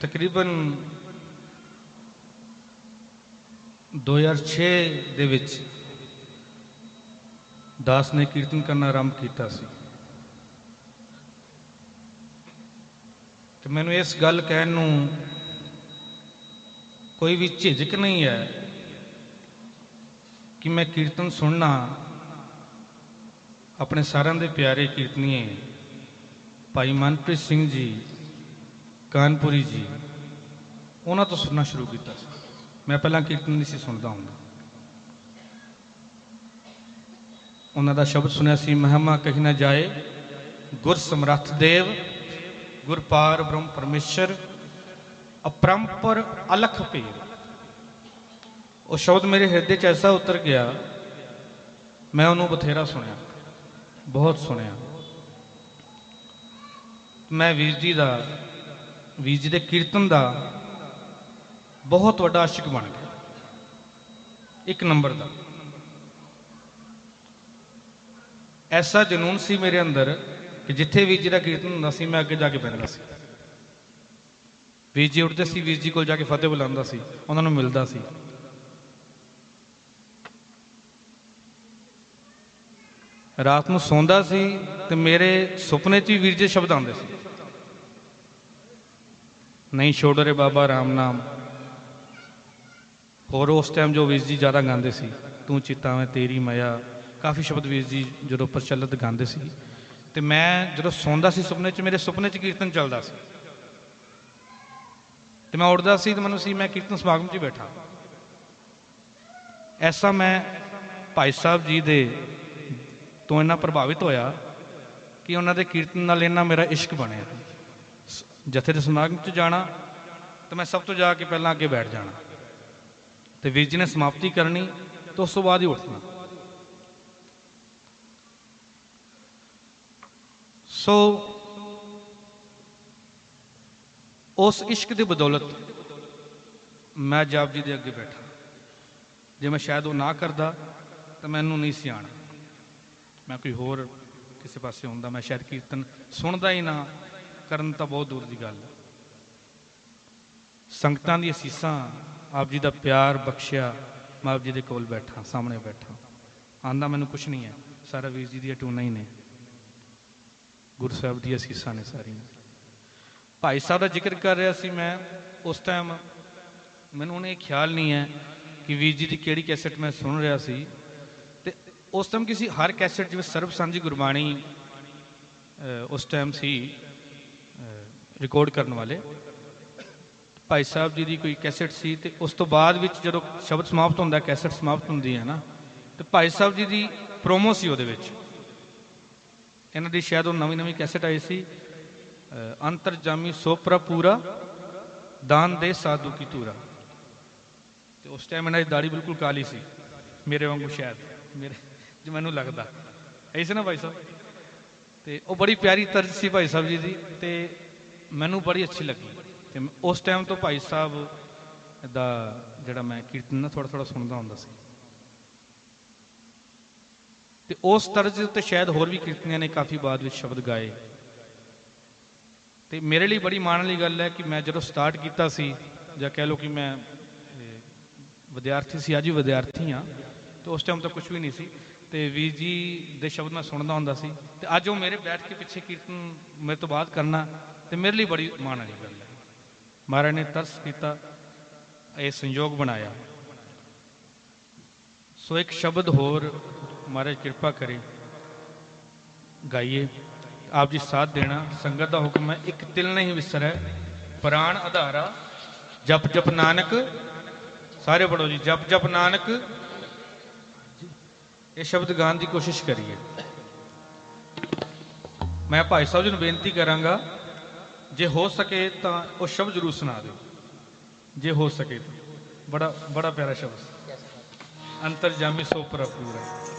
ਤਕਰੀਬਨ 2006 ਦੇ ਵਿੱਚ ਦਾਸ ਨੇ ਕੀਰਤਨ ਕਰਨਾ ਆਰੰਭ ਕੀਤਾ ਸੀ। ਤੇ ਮੈਨੂੰ ਇਸ ਗੱਲ ਕਹਿਣ ਨੂੰ ਕੋਈ ਵੀ ਝਿਜਕ ਨਹੀਂ ਹੈ ਕਿ ਮੈਂ ਕੀਰਤਨ ਸੁਣਨਾ ਆਪਣੇ ਸਾਰਿਆਂ ਦੇ ਪਿਆਰੇ ਕੀਰਤਨੀਏ ਭਾਈ ਮਨਪ੍ਰੀਤ ਸਿੰਘ ਜੀ ਕਾਨਪੁਰੀ ਜੀ, ਉਹਨਾਂ ਤੋਂ ਸੁਣਨਾ ਸ਼ੁਰੂ ਕੀਤਾ ਸੀ। ਮੈਂ ਪਹਿਲਾਂ ਕੀਰਤਨ ਨਹੀਂ ਸੀ ਸੁਣਦਾ ਹੁੰਦਾ। ਉਹਨਾਂ ਦਾ ਸ਼ਬਦ ਸੁਣਿਆ ਸੀ, ਮਹਿਮਾ ਕਹੀ ਨਾ ਜਾਏ, ਗੁਰ ਸਮਰੱਥ ਦੇਵ, ਗੁਰ ਪਾਰ ਬ੍ਰਹਮ ਪਰਮੇਸ਼ਰ, ਅਪਰੰਪਰ ਅਲਖ ਪੀਰ। ਉਹ ਸ਼ਬਦ ਮੇਰੇ ਹਿਰਦੇ 'ਚ ਐਸਾ ਉਤਰ ਗਿਆ, ਮੈਂ ਉਹਨੂੰ ਬਥੇਰਾ ਸੁਣਿਆ, ਬਹੁਤ ਸੁਣਿਆ। ਮੈਂ ਵੀਰ ਜੀ ਦਾ ਵੀਰ ਜੀ ਦੇ ਕੀਰਤਨ ਦਾ ਬਹੁਤ ਵੱਡਾ ਆਸ਼ਿਕ ਬਣ ਗਿਆ। ਇੱਕ ਨੰਬਰ ਦਾ। ਐਸਾ ਜਨੂਨ ਸੀ ਮੇਰੇ ਅੰਦਰ ਕਿ ਜਿੱਥੇ ਵੀਰ ਜੀ ਦਾ ਕੀਰਤਨ ਹੁੰਦਾ ਸੀ, ਮੈਂ ਅੱਗੇ ਜਾ ਕੇ ਬੈਠਦਾ ਸੀ। ਵੀਰ ਜੀ ਉੱਠਦੇ ਸੀ, ਵੀਰ ਜੀ ਕੋਲ ਜਾ ਕੇ ਫਤਿਹ ਬੁਲਾਉਂਦਾ ਸੀ, ਉਹਨਾਂ ਨੂੰ ਮਿਲਦਾ ਸੀ। ਰਾਤ ਨੂੰ ਸੌਂਦਾ ਸੀ ਤੇ ਮੇਰੇ ਸੁਪਨੇ 'ਚ ਵੀ ਵੀਰ ਜੀ ਸ਼ਬਦ ਆਉਂਦੇ ਸੀ। ਨਹੀਂ ਛੋੜ ਰੇ ਬਾਬਾ, ਰਾਮ ਨਾਮ। ਹੋਰ ਉਸ ਟਾਈਮ ਜੋ ਵੀਰ ਜੀ ਜ਼ਿਆਦਾ ਗਾਉਂਦੇ ਸੀ, ਤੂੰ ਚਿੱਤਾ ਮੈਂ ਤੇਰੀ ਮਾਇਆ। ਕਾਫੀ ਸ਼ਬਦ ਵੀਰ ਜੀ ਜਦੋਂ ਪ੍ਰਚਲਿਤ ਗਾਉਂਦੇ ਸੀ। ਤੇ ਮੈਂ ਜਦੋਂ ਸੌਂਦਾ ਸੀ ਸੁਪਨੇ 'ਚ, ਮੇਰੇ ਸੁਪਨੇ 'ਚ ਕੀਰਤਨ ਚੱਲਦਾ ਸੀ। ਤੇ ਮੈਂ ਉੱਠਦਾ ਸੀ ਤੇ ਮੈਨੂੰ ਸੀ, ਮੈਂ ਕੀਰਤਨ ਸਮਾਗਮ 'ਚ ਹੀ ਬੈਠਾ। ਐਸਾ ਮੈਂ ਭਾਈ ਸਾਹਿਬ ਜੀ ਦੇ ਤੋਂ ਇੰਨਾ ਪ੍ਰਭਾਵਿਤ ਹੋਇਆ ਕਿ ਉਹਨਾਂ ਦੇ ਕੀਰਤਨ ਨਾਲ ਇੰਨਾ ਮੇਰਾ ਇਸ਼ਕ ਬਣਿਆ। ਜਥੇ ਦੇ ਸਮਾਗਮ 'ਚ ਜਾਣਾ ਤਾਂ ਮੈਂ ਸਭ ਤੋਂ ਜਾ ਕੇ ਪਹਿਲਾਂ ਅੱਗੇ ਬੈਠ ਜਾਣਾ। ਤੇ ਵੀਰ ਜੀ ਨੇ ਸਮਾਪਤੀ ਕਰਨੀ ਤੇ ਉਸ ਤੋਂ ਬਾਅਦ ਹੀ ਉੱਠਣਾ। ਸੋ ਉਸ ਇਸ਼ਕ ਦੀ ਬਦੌਲਤ ਮੈਂ ਜਾਪ ਜੀ ਦੇ ਅੱਗੇ ਬੈਠਾ। ਜੇ ਮੈਂ ਸ਼ਾਇਦ ਉਹ ਨਾ ਕਰਦਾ ਤਾਂ ਮੈਨੂੰ ਨਹੀਂ ਸੀ ਆਣਾ ਮੈਂ ਕੋਈ ਹੋਰ ਕਿਸੇ ਪਾਸੇ ਹੁੰਦਾ, ਮੈਂ ਸ਼ਾਇਦ ਕੀਰਤਨ ਸੁਣਦਾ ਹੀ ਨਾ। ਕਰਨ ਤਾਂ ਬਹੁਤ ਦੂਰ ਦੀ ਗੱਲ ਸੰਗਤਾਂ ਦੀਆਂ ਅਸੀਸਾਂ ਆਪ ਜੀ ਦਾ ਪਿਆਰ ਬਖਸ਼ਿਆ, ਮੈਂ ਆਪ ਜੀ ਦੇ ਕੋਲ ਬੈਠਾ, ਸਾਹਮਣੇ ਬੈਠਾ। ਆਂਦਾ ਮੈਨੂੰ ਕੁਝ ਨਹੀਂ ਹੈ, ਸਾਰਾ ਵੀਰ ਜੀ ਦੀਆਂ ਟੂਨਾਂ ਹੀ ਨੇ। ਗੁਰੂ ਸਾਹਿਬ ਦੀਆਂ ਅਸੀਸਾਂ ਨੇ ਸਾਰੀਆਂ। ਭਾਈ ਸਾਹਿਬ ਦਾ ਜ਼ਿਕਰ ਕਰ ਰਿਹਾ ਸੀ ਮੈਂ, ਉਸ ਟਾਈਮ ਮੈਨੂੰ ਉਹਨੇ ਖਿਆਲ ਨਹੀਂ ਹੈ ਕਿ ਵੀਰ ਜੀ ਦੀ ਕਿਹੜੀ ਕੈਸੇਟ ਮੈਂ ਸੁਣ ਰਿਹਾ ਸੀ। ਤੇ ਉਸ ਟਾਈਮ ਕਿਸੇ ਹਰ ਕੈਸੇਟ ਜਿਵੇਂ ਸਰਬ ਸਾਂਝੀ ਗੁਰਬਾਣੀ ਉਸ ਟਾਈਮ ਸੀ ਰਿਕਾਰਡ ਕਰਨ ਵਾਲੇ। ਭਾਈ ਸਾਹਿਬ ਜੀ ਦੀ ਕੋਈ ਕੈਸੇਟ ਸੀ ਤੇ ਉਸ ਤੋਂ ਬਾਅਦ ਵਿੱਚ ਜਦੋਂ ਸ਼ਬਦ ਸਮਾਪਤ ਹੁੰਦਾ ਕੈਸੇਟ ਸਮਾਪਤ ਹੁੰਦੀ ਹੈ ਨਾ ਤੇ ਭਾਈ ਸਾਹਿਬ ਜੀ ਦੀ ਪ੍ਰੋਮੋ ਸੀ ਉਹਦੇ ਵਿੱਚ। ਇਹਨਾਂ ਦੀ ਸ਼ਾਇਦ ਉਹ ਨਵੀਂ ਨਵੀਂ ਕੈਸੇਟ ਆਈ ਸੀ ਅਹ, ਅੰਤਰਜਾਮੀ ਸੋਪਰਾ ਪੂਰਾ ਦਾਨ ਦੇ ਸਾਧੂ ਕੀ ਤੂਰਾ ਤੇ ਉਸ ਟਾਈਮ ਇਹਨਾਂ ਦੀ ਦਾੜੀ ਬਿਲਕੁਲ ਕਾਲੀ ਸੀ ਮੇਰੇ ਵਾਂਗੂ ਸ਼ਾਇਦ ਮੇਰੇ ਜੇ ਮੈਨੂੰ ਲੱਗਦਾ। ਐ ਸੀ ਨਾ ਭਾਈ ਸਾਹਿਬ? ਤੇ ਉਹ ਬੜੀ ਪਿਆਰੀ ਤਰਜ ਸੀ ਭਾਈ ਸਾਹਿਬ ਜੀ ਦੀ ਤੇ ਮੈਨੂੰ ਬੜੀ ਅੱਛੀ ਲੱਗੀ ਤੇ ਮੈਂ ਉਸ ਟਾਈਮ ਤੋਂ ਭਾਈ ਸਾਹਿਬ ਦਾ ਜਿਹੜਾ ਮੈਂ ਕੀਰਤਨ ਨਾ ਥੋੜਾ ਥੋੜਾ ਸੁਣਦਾ ਹੁੰਦਾ ਸੀ। ਤੇ ਉਸ ਤਰਜ ਉੱਤੇ ਸ਼ਾਇਦ ਹੋਰ ਵੀ ਕੀਰਤਨੀਆਂ ਨੇ ਕਾਫੀ ਬਾਅਦ ਵਿੱਚ ਸ਼ਬਦ ਗਾਏ। ਤੇ ਮੇਰੇ ਲਈ ਬੜੀ ਮਾਣ ਵਾਲੀ ਗੱਲ ਹੈ ਕਿ ਮੈਂ ਜਦੋਂ ਸਟਾਰਟ ਕੀਤਾ ਸੀ, ਜਾਂ ਕਹਿ ਲਓ ਕਿ ਮੈਂ ਵਿਦਿਆਰਥੀ ਸੀ, ਅੱਜ ਵੀ ਵਿਦਿਆਰਥੀ ਹਾਂ, ਤੇ ਉਸ ਟਾਈਮ ਤਾਂ ਕੁਝ ਵੀ ਨਹੀਂ ਸੀ। ਤੇ ਵੀਰ ਜੀ ਦੇ ਸ਼ਬਦ ਮੈਂ ਸੁਣਦਾ ਹੁੰਦਾ ਸੀ ਤੇ ਅੱਜ ਉਹ ਮੇਰੇ ਬੈਠ ਕੇ ਪਿੱਛੇ ਕੀਰਤਨ ਮੇਰੇ ਤੋਂ ਬਾਅਦ ਕਰਨਾ ਤੇ ਮੇਰੇ ਲਈ ਬੜੀ ਮਾਣ ਵਾਲੀ ਗੱਲ ਹੈ। ਮਹਾਰਾਜ ਨੇ ਤਰਸ ਕੀਤਾ, ਇਹ ਸੰਯੋਗ ਬਣਾਇਆ। ਸੋ ਇੱਕ ਸ਼ਬਦ ਹੋਰ ਮਹਾਰਾਜ ਕਿਰਪਾ ਕਰੇ, ਗਾਈਏ। ਆਪ ਜੀ ਸਾਥ ਦੇਣਾ, ਸੰਗਤ ਦਾ ਹੁਕਮ ਹੈ, ਇੱਕ ਤਿਲ ਨਹੀਂ ਵਿਸਰੈ, ਪ੍ਰਾਣ ਆਧਾਰਾ ਜਪ ਜਪ ਨਾਨਕ, ਸਾਰੇ ਪੜੋ ਜੀ, ਜਪ ਜਪ ਨਾਨਕ ਇਹ ਸ਼ਬਦ ਗਾਣ ਦੀ ਕੋਸ਼ਿਸ਼ ਕਰੀਏ। ਮੈਂ ਭਾਈ ਸਾਹਿਬ ਜੀ ਨੂੰ ਬੇਨਤੀ ਕਰਾਂਗਾ ਜੇ ਹੋ ਸਕੇ ਤਾਂ ਉਹ ਸ਼ਬਦ ਜ਼ਰੂਰ ਸੁਣਾ ਦਿਓ। ਜੇ ਹੋ ਸਕੇ ਤਾਂ। ਬੜਾ ਬੜਾ ਪਿਆਰਾ ਸ਼ਬਦ। ਅੰਤਰਜਾਮੀ ਸੋਪਰਾ ਪੂਰਾ।